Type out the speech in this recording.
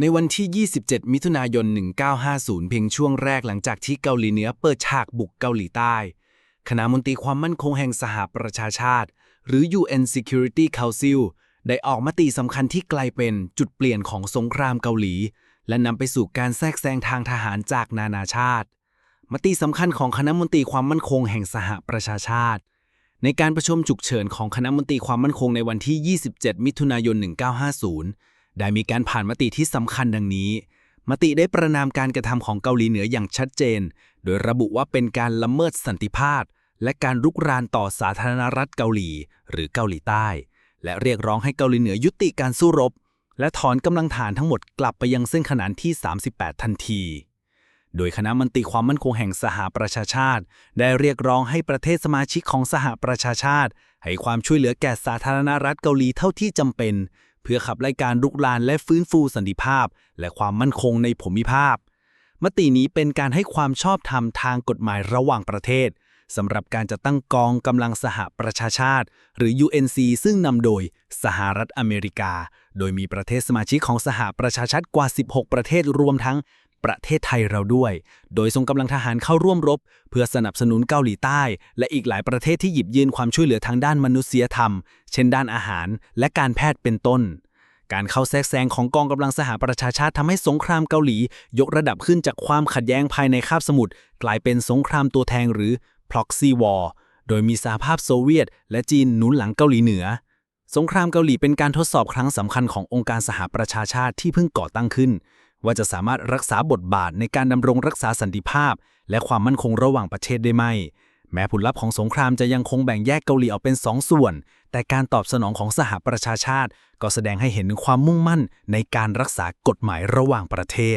ในวันที่ 27 มิถุนายน 1950 เพียงช่วงแรกหลังจากที่เกาหลีเหนือเปิดฉากบุกเกาหลีใต้ คณะมนตรีความมั่นคงแห่งสหประชาชาติ หรือ UN Security Council ได้ออกมติสำคัญที่กลายเป็นจุดเปลี่ยนของสงครามเกาหลี และนำไปสู่การแทรกแซงทางทหารจากนานาชาติ มติสำคัญของคณะมนตรีความมั่นคงแห่งสหประชาชาติ ในการประชุมฉุกเฉินของคณะมนตรีความมั่นคงในวันที่ 27 มิถุนายน 1950 ได้มีการผ่านมติที่สำคัญดังนี้ มติได้ประนามการกระทำของเกาหลีเหนืออย่างชัดเจน โดยระบุว่าเป็นการละเมิดสันติภาพและการรุกรานต่อสาธารณรัฐเกาหลี หรือเกาหลีใต้ และเรียกร้องให้เกาหลีเหนือยุติการสู้รบ และถอนกำลังฐานทั้งหมดกลับไปยังเส้นขนานที่ 38 ทันที โดยคณะมนตรีความมั่นคงแห่งสหประชาชาติ ได้เรียกร้องให้ประเทศสมาชิกของสหประชาชาติ ให้ความช่วยเหลือแก่สาธารณรัฐเกาหลีเท่าที่จำเป็น เพื่อขับไล่การรุกรานและฟื้นฟูสันติภาพ และความมั่นคงในภูมิภาค มตินี้เป็นการให้ความชอบธรรมทางกฎหมายระหว่างประเทศสำหรับการจัดตั้งกองกำลังสหประชาชาติ หรือ UNC ซึ่งนำโดยสหรัฐอเมริกา โดยมีประเทศสมาชิกของสหประชาชาติกว่า 16 ประเทศรวมทั้ง ประเทศไทยเราด้วย โดยส่งกำลังทหารเข้าร่วมรบ เพื่อสนับสนุนเกาหลีใต้ และอีกหลายประเทศที่หยิบยื่นความช่วยเหลือทางด้านมนุษยธรรม เช่นด้านอาหารและการแพทย์เป็นต้น การเข้าแทรกแซงของกองกำลังสหประชาชาติทำให้สงครามเกาหลี ยกระดับขึ้นจากความขัดแย้งภายในคาบสมุทรกลายเป็นสงครามตัวแทงหรือ proxy war โดยมีสหภาพโซเวียต และจีนหนุนหลังเกาหลีเหนือ สงครามเกาหลีเป็นการทดสอบครั้งสำคัญขององค์การสหประชาชาติที่เพิ่งก่อตั้งขึ้น ว่าจะสามารถรักษาบทบาทในการดำรงรักษาสันติภาพ และความมั่นคงระหว่างประเทศได้ไหม แม้ผลลัพธ์ของสงครามจะยังคงแบ่งแยกเกาหลีออกเป็นสองส่วน แต่การตอบสนองของสหประชาชาติ ก็แสดงให้เห็นถึงความมุ่งมั่นในการรักษากฎหมายระหว่างประเทศ